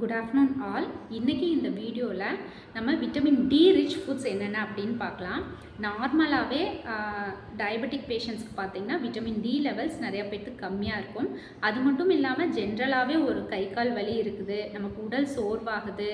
Good afternoon all இன்றைக்கி இந்த வீடியோவில் நம்ம விட்டமின் டி ரிச் ஃபுட்ஸ் என்னென்ன அப்படின்னு பார்க்கலாம். நார்மலாகவே டயபெட்டிக் பேஷண்ட்ஸ்க்கு பார்த்தீங்கன்னா விட்டமின் டி லெவல்ஸ் நிறையா பேர்த்துக்கு கம்மியாக இருக்கும். அது மட்டும் இல்லாமல் ஜென்ரலாகவே ஒரு கை கால் வலி இருக்குது நமக்கு உடல் சோர்வாகுது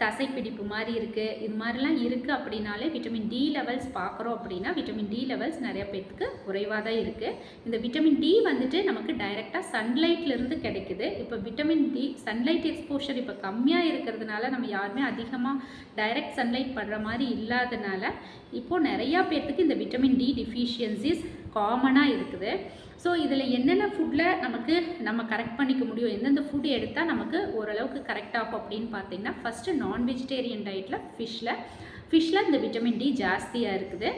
தசைப்பிடிப்பு மாதிரி இருக்குது இது மாதிரிலாம் இருக்குது அப்படின்னாலே விட்டமின் டி லெவல்ஸ் பார்க்குறோம் அப்படின்னா விட்டமின் டி லெவல்ஸ் நிறைய பேர்த்துக்கு குறைவாக தான் இருக்குது இந்த விட்டமின் டி வந்துட்டு நமக்கு டைரெக்டாக சன்லைட்லேருந்து கிடைக்குது. இப்போ விட்டமின் டி சன்லைட் எக்ஸ்போஷர் இப்போ கம்மியாக இருக்கிறதுனால நம்ம யாருமே அதிகமாக டைரக்ட் சன்லைட் பண்ணுற மாதிரி இல்லாதனால இப்போது நிறையா பேர்த்துக்கு இந்த விட்டமின் டி டிஃபிஷியன்சிஸ் காமனாக இருக்குது. ஸோ இதில் என்னென்ன ஃபுட்டில் நமக்கு நம்ம கரெக்ட் பண்ணிக்க முடியும் எந்தெந்த ஃபுட் எடுத்தால் நமக்கு ஓரளவுக்கு கரெக்ட் ஆகும் அப்படின்னு பார்த்தீங்கன்னா ஃபஸ்ட்டு நான் வெஜிடேரியன் டயட்டில் ஃபிஷ்ஷில் ஃபிஷ்ஷில் இந்த விட்டமின் டி ஜாஸ்தியாக இருக்குது.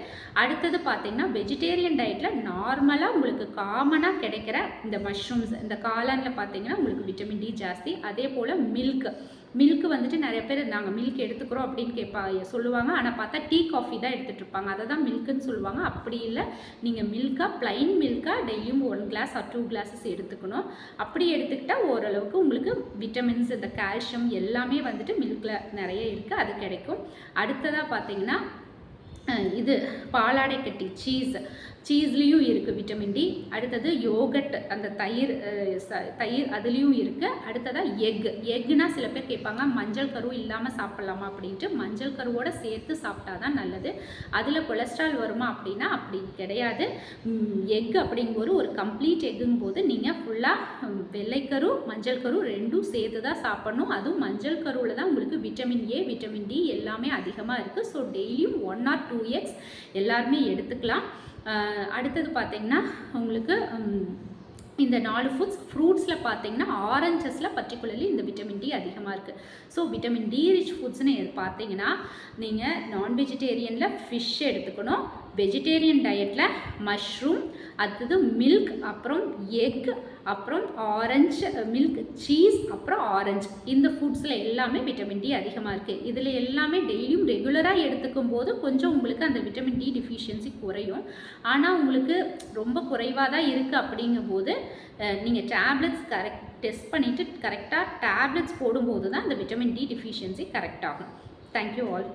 அடுத்தது பார்த்திங்கன்னா வெஜிடேரியன் டயட்டில் நார்மலாக உங்களுக்கு காமனாக கிடைக்கிற இந்த மஷ்ரூம்ஸ் இந்த காளானில் பார்த்தீங்கன்னா உங்களுக்கு விட்டமின் டி ஜாஸ்தி. அதே போல் மில்க் மில்க் வந்துட்டு நிறைய பேர் நாங்கள் மில்க் எடுத்துக்கிறோம் அப்படின்னு கேட்பா சொல்லுவாங்க. ஆனால் பார்த்தா டீ காஃபி தான் எடுத்துகிட்டு இருப்பாங்க. அதை தான் மில்க்குன்னு சொல்லுவாங்க. அப்படி இல்லை. நீங்கள் மில்காக ப்ளைன் மில்காக டெய்லியும் one glass or two glasses எடுத்துக்கணும். அப்படி எடுத்துக்கிட்டால் ஓரளவுக்கு உங்களுக்கு விட்டமின்ஸ் இந்த கால்சியம் எல்லாமே வந்துட்டு மில்கில் நிறைய இருக்குது அது கிடைக்கும். அடுத்ததாக பார்த்தீங்கன்னா இது பாலாடை கட்டி சீஸ் சீஸ்லேயும் இருக்குது விட்டமின் டி அடுத்தது யோகட் அந்த தயிர் தயிர் அதுலேயும் இருக்குது அடுத்ததாக எக் எக்குனா சில பேர் கேட்பாங்க மஞ்சள் கரு இல்லாமல் சாப்பிட்லாமா அப்படின்ட்டு. மஞ்சள் கருவோடு சேர்த்து சாப்பிட்டா தான் நல்லது. அதில் கொலஸ்ட்ரால் வருமா அப்படின்னா அப்படி கிடையாது. எக் அப்படிங்கும்போது ஒரு கம்ப்ளீட் எக்குங்கும் போது நீங்கள் ஃபுல்லாக வெள்ளைக்கரு மஞ்சள் கரு ரெண்டும் சேர்த்து தான் சாப்பிட்ணும். அதுவும் மஞ்சள் கருவில் தான் உங்களுக்கு விட்டமின் ஏ விட்டமின் டி எல்லாமே அதிகமாக இருக்குது ஸோ டெய்லியும் ஒன் ஆர் டூ எக்ஸ் எல்லாருமே எடுத்துக்கலாம். அடுத்தது பார்த்திங்கன்னா உங்களுக்கு இந்த நாலு ஃபுட்ஸ் ஃப்ரூட்ஸில் பார்த்தீங்கன்னா ஆரஞ்சஸில் பர்டிகுலர்லி இந்த விட்டமின் டி அதிகமாக இருக்குது ஸோ விட்டமின் டி ரிச் ஃபுட்ஸ்னு பார்த்தீங்கன்னா நீங்கள் நான் வெஜிடேரியனில் ஃபிஷ் எடுத்துக்கணும் வெஜிடேரியன் டயட்டில் மஷ்ரூம் அடுத்தது மில்க் அப்புறம் எக் அப்புறம் ஆரஞ்சு மில்க் சீஸ் அப்புறம் ஆரஞ்சு இந்த ஃபுட்ஸில் எல்லாமே விட்டமின் டி அதிகமாக இருக்குது இதில் எல்லாமே டெய்லியும் ரெகுலராக எடுத்துக்கும் போது கொஞ்சம் உங்களுக்கு அந்த விட்டமின் டி டிஃபிஷியன்சி குறையும். ஆனால் உங்களுக்கு ரொம்ப குறைவாக தான் இருக்குது அப்படிங்கும்போது நீங்கள் டேப்லெட்ஸ் கரெக்ட் டெஸ்ட் பண்ணிவிட்டு கரெக்டாக டேப்லெட்ஸ் போடும்போது தான் அந்த விட்டமின் டி டிஃபிஷியன்சி கரெக்ட் ஆகும். Thank you all